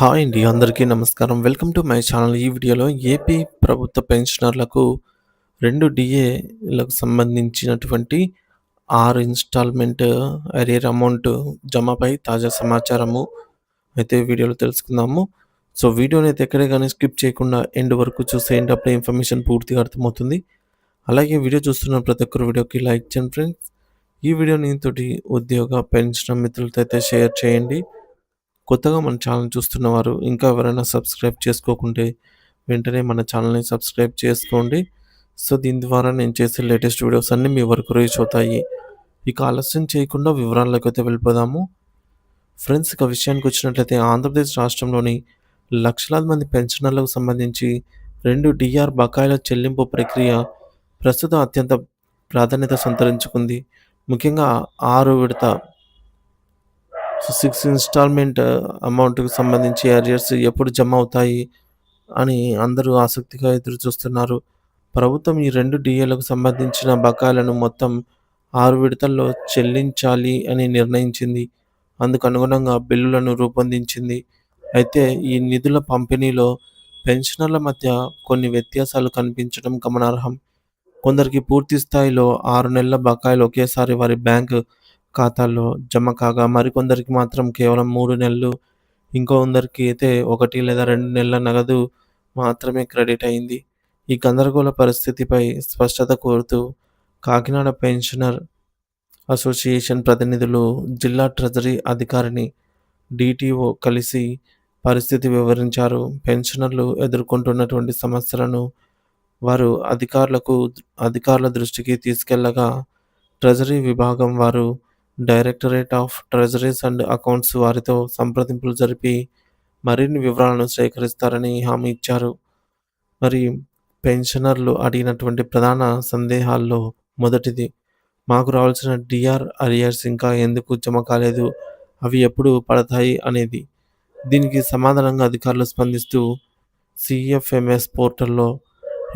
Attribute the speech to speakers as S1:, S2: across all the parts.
S1: Hi అండి అందరికీ నమస్కారం. Welcome to my channel. ఈ వీడియోలో ఏపీ ప్రభుత్వ పెన్షనర్లకు రెండు డిఏలకు సంబంధించినటువంటి ఆరు ఇన్స్టాల్మెంట్ అరియర్ అమౌంట్ జమపై తాజా సమాచారము అయితే వీడియోలో తెలుసుకుందాము. సో వీడియోని అయితే ఎక్కడే కానీ స్కిప్ చేయకుండా ఎండ్ వరకు చూస్తే అప్పుడే ఇన్ఫర్మేషన్ పూర్తిగా అర్థమవుతుంది. అలాగే వీడియో చూస్తున్న ప్రతి ఒక్కరు వీడియోకి లైక్ చేయండి ఫ్రెండ్స్. ఈ వీడియోని తోటి ఉద్యోగ పెన్షన్ మిత్రులతో అయితే షేర్ చేయండి. కొత్తగా మన ఛానల్ చూస్తున్నవారు ఇంకా ఎవరైనా సబ్స్క్రైబ్ చేసుకోకుంటే వెంటనే మన ఛానల్ని సబ్స్క్రైబ్ చేసుకోండి. సో దీని ద్వారా నేను చేసే లేటెస్ట్ వీడియోస్ అన్నీ మీ వరకు రీచ్ అవుతాయి. ఇక ఆలస్యం చేయకుండా వివరాల్లోకి అయితే వెళ్ళిపోదాము. ఫ్రెండ్స్ ఇక విషయానికి వచ్చినట్లయితే ఆంధ్రప్రదేశ్ రాష్ట్రంలోని లక్షలాది మంది పెన్షనర్లకు సంబంధించి రెండు డిఆర్ బకాయిల చెల్లింపు ప్రక్రియ ప్రస్తుతం అత్యంత ప్రాధాన్యత సంతరించుకుంది. ముఖ్యంగా ఆరు విడత సిక్స్ ఇన్స్టాల్మెంట్ అమౌంట్కి సంబంధించి అరియర్స్ ఎప్పుడు జమ అవుతాయి అని అందరూ ఆసక్తిగా ఎదురు చూస్తున్నారు. ప్రభుత్వం ఈ రెండు డిఏలకు సంబంధించిన బకాయిలను మొత్తం ఆరు విడతల్లో చెల్లించాలి అని నిర్ణయించింది. అందుకు అనుగుణంగా బిల్లులను రూపొందించింది. అయితే ఈ నిధుల పంపిణీలో పెన్షనర్ల మధ్య కొన్ని వ్యత్యాసాలు కనిపించడం గమనార్హం. కొందరికి పూర్తి స్థాయిలో ఆరు నెలల బకాయిలు ఒకేసారి వారి బ్యాంకు ఖాతాల్లో జమ కాగా మరికొందరికి మాత్రం కేవలం మూడు నెలలు ఇంకొందరికి అయితే ఒకటి లేదా రెండు నెలల నగదు మాత్రమే క్రెడిట్ అయింది. ఈ గందరగోళ పరిస్థితిపై స్పష్టత కోరుతూ కాకినాడ పెన్షనర్ అసోసియేషన్ ప్రతినిధులు జిల్లా ట్రెజరీ అధికారిని డిటిఓ కలిసి పరిస్థితి వివరించారు. పెన్షనర్లు ఎదుర్కొంటున్నటువంటి సమస్యలను వారు అధికారులకు అధికారుల దృష్టికి తీసుకెళ్ళగా ట్రెజరీ విభాగం వారు directorate of treasuries and accounts వారితో సంప్రదింపులు జరిపి మరిన్ని వివరాలను సేకరిస్తారని హామీ ఇచ్చారు. మరి పెన్షనర్లు అడిగినటువంటి ప్రధాన సందేహాల్లో మొదటిది మాకు రావాల్సిన డిఆర్ అరియర్స్ ఇంకా ఎందుకు జమ కాలేదు అవి ఎప్పుడు పడతాయి అనేది. దీనికి సమాధానంగా అధికారులు స్పందిస్తూ సిఎఫ్ఎంఎస్ పోర్టల్లో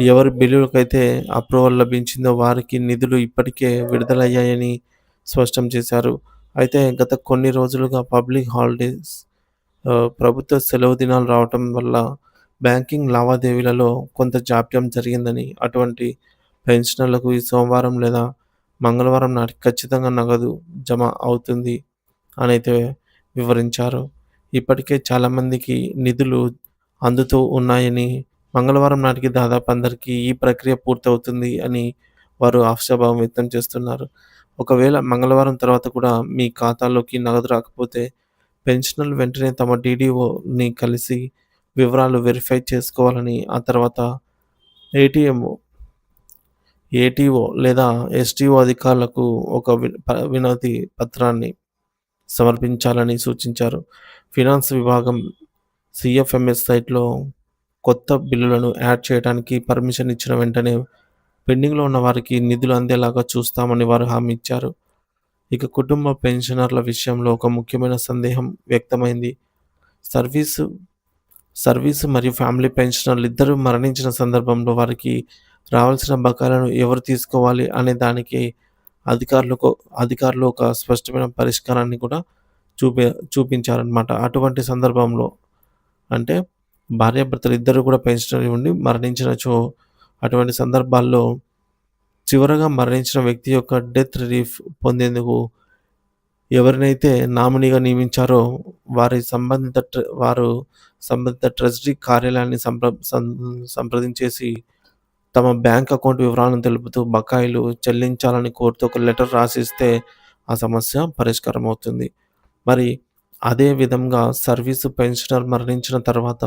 S1: ఎవరి బిల్లులకైతే అప్రూవల్ లభించిందో వారికి నిధులు ఇప్పటికే విడుదలయ్యాయని స్పష్టం చేశారు. అయితే గత కొన్ని రోజులుగా పబ్లిక్ హాలిడేస్ ప్రభుత్వ సెలవు దినాలు రావటం వల్ల బ్యాంకింగ్ లావాదేవీలలో కొంత జాప్యం జరిగిందని అటువంటి పెన్షనర్లకు ఈ సోమవారం లేదా మంగళవారం నాటికి ఖచ్చితంగా నగదు జమ అవుతుంది అని అయితే వివరించారు. ఇప్పటికే చాలామందికి నిధులు అందుతూ ఉన్నాయని మంగళవారం నాటికి దాదాపు అందరికీ ఈ ప్రక్రియ పూర్తవుతుంది అని వారు ఆశాభావం వ్యక్తం చేస్తున్నారు. ఒకవేళ మంగళవారం తర్వాత కూడా మీ ఖాతాలోకి నగదు రాకపోతే పెన్షనర్లు వెంటనే తమ డీడీఓని కలిసి వివరాలు వెరిఫై చేసుకోవాలని ఆ తర్వాత ఏటీఎం ఏటీఓ లేదా ఎస్టీఓ అధికారులకు ఒక వినతి పత్రాన్ని సమర్పించాలని సూచించారు. ఫినాన్స్ విభాగం సిఎఫ్ఎంఎస్ సైట్లో కొత్త బిల్లులను యాడ్ చేయడానికి పర్మిషన్ ఇచ్చిన వెంటనే పెండింగ్లో ఉన్న వారికి నిధులు అందేలాగా చూస్తామని వారు హామీ ఇచ్చారు. ఇక కుటుంబ పెన్షనర్ల విషయంలో ఒక ముఖ్యమైన సందేహం వ్యక్తమైంది. సర్వీసు సర్వీసు మరియు ఫ్యామిలీ పెన్షనర్లు ఇద్దరు మరణించిన సందర్భంలో వారికి రావాల్సిన బకాలను ఎవరు తీసుకోవాలి అనే దానికి అధికారులకు అధికారులు ఒక స్పష్టమైన పరిష్కారాన్ని కూడా చూపే చూపించారనమాట అటువంటి సందర్భంలో అంటే భార్యాభర్తలు ఇద్దరు కూడా పెన్షనర్ ఉండి మరణించినచో అటువంటి సందర్భాల్లో చివరగా మరణించిన వ్యక్తి యొక్క డెత్ రిలీఫ్ పొందేందుకు ఎవరినైతే నామినీగా నియమించారో వారి సంబంధిత వారు సంబంధిత ట్రెజరీ కార్యాలయాన్ని సంప్ర సంప్రదించేసి తమ బ్యాంక్ అకౌంట్ వివరాలను తెలుపుతూ బకాయిలు చెల్లించాలని కోరుతూ ఒక లెటర్ రాసిస్తే ఆ సమస్య పరిష్కారం అవుతుంది మరి అదే విధంగా సర్వీసు పెన్షనర్ మరణించిన తర్వాత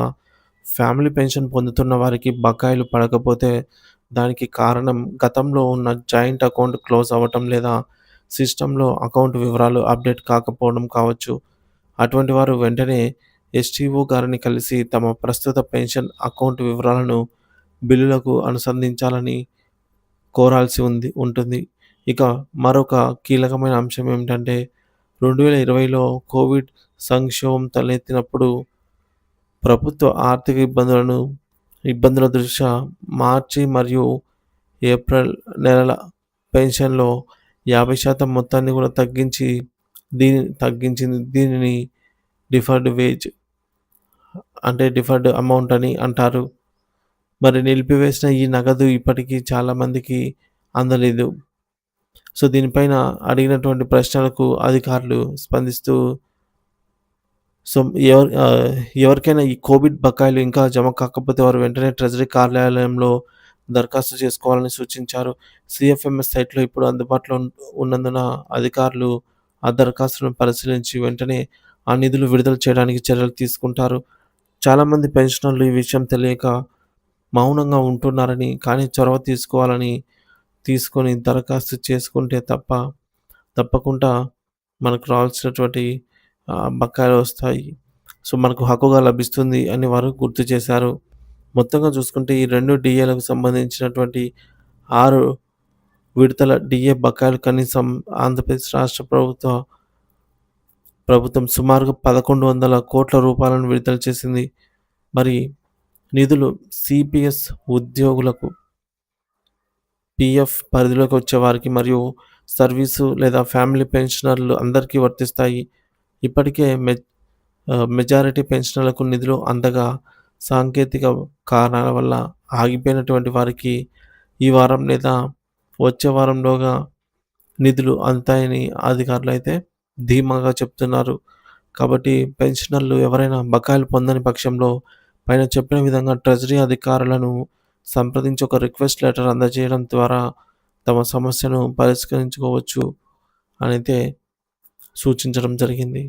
S1: ఫ్యామిలీ పెన్షన్ పొందుతున్న వారికి బకాయిలు పడకపోతే దానికి కారణం గతంలో ఉన్న జాయింట్ అకౌంట్ క్లోజ్ అవ్వటం లేదా సిస్టంలో అకౌంట్ వివరాలు అప్డేట్ కాకపోవడం కావచ్చు. అటువంటి వారు వెంటనే ఎస్టీఓ గారిని కలిసి తమ ప్రస్తుత పెన్షన్ అకౌంట్ వివరాలను బిల్లులకు అనుసంధించాలని కోరాల్సి ఉంది ఉంటుంది. ఇక మరొక కీలకమైన అంశం ఏమిటంటే రెండు వేల ఇరవైలో కోవిడ్ సంక్షోభం తలెత్తినప్పుడు ప్రభుత్వ ఆర్థిక ఇబ్బందులను ఇబ్బందుల దృష్ట్యా మార్చి మరియు ఏప్రిల్ నెలల పెన్షన్లో యాభై శాతం మొత్తాన్ని కూడా తగ్గించి దీని తగ్గించింది దీనిని డిఫర్డ్ వేజ్ అంటే డిఫర్డ్ అమౌంట్ అని అంటారు. మరి నిలిపివేసిన ఈ నగదు ఇప్పటికీ చాలామందికి అందలేదు. సో, దీనిపైన అడిగినటువంటి ప్రశ్నలకు అధికారులు స్పందిస్తూ సో, ఎవరు ఎవరికైనా ఈ కోవిడ్ బకాయిలు ఇంకా జమ కాకపోతే వారు వెంటనే ట్రెజరీ కార్యాలయంలో దరఖాస్తు చేసుకోవాలని సూచించారు. సీఎఫ్ఎంఎస్ సైట్‌లో ఇప్పుడు అందుబాటులో ఉన్నందున అధికారులు ఆ దరఖాస్తులను పరిశీలించి వెంటనే ఆ నిధులు విడుదల చేయడానికి చర్యలు తీసుకుంటారు. చాలామంది పెన్షనర్లు ఈ విషయం తెలియక మౌనంగా ఉంటున్నారని, కానీ చొరవ తీసుకోవాలని తీసుకొని దరఖాస్తు చేసుకుంటే తప్ప తప్పకుండా మనకు రావాల్సినటువంటి బకాయిలు వస్తాయి. సో, మనకు హక్కుగా లభిస్తుంది అని వారు గుర్తు చేశారు. మొత్తంగా చూసుకుంటే ఈ రెండు డీఏలకు సంబంధించినటువంటి ఆరు విడతల డీఏ బకాయిలు కనీసం ఆంధ్రప్రదేశ్ రాష్ట్ర ప్రభుత్వ ప్రభుత్వం సుమారుగా 1100 కోట్ల రూపాయలను విడుదల చేసింది. మరి నిధులు సిపిఎస్ ఉద్యోగులకు పీఎఫ్ పరిధిలోకి వచ్చే వారికి మరియు సర్వీసు లేదా ఫ్యామిలీ పెన్షనర్లు అందరికీ వర్తిస్తాయి. ఇప్పటికే మె మెజారిటీ పెన్షనర్లకు నిధులు అందగా సాంకేతిక కారణాల వల్ల ఆగిపోయినటువంటి వారికి ఈ వారం లేదా వచ్చే వారంలోగా నిధులు అందుతాయని అయితే ధీమాగా చెప్తున్నారు. కాబట్టి పెన్షనర్లు ఎవరైనా బకాయిలు పొందని పక్షంలో పైన చెప్పిన విధంగా ట్రెజరీ అధికారులను సంప్రదించి ఒక రిక్వెస్ట్ లెటర్ అందజేయడం ద్వారా తమ సమస్యను పరిష్కరించుకోవచ్చు అనైతే సూచించడం జరిగింది.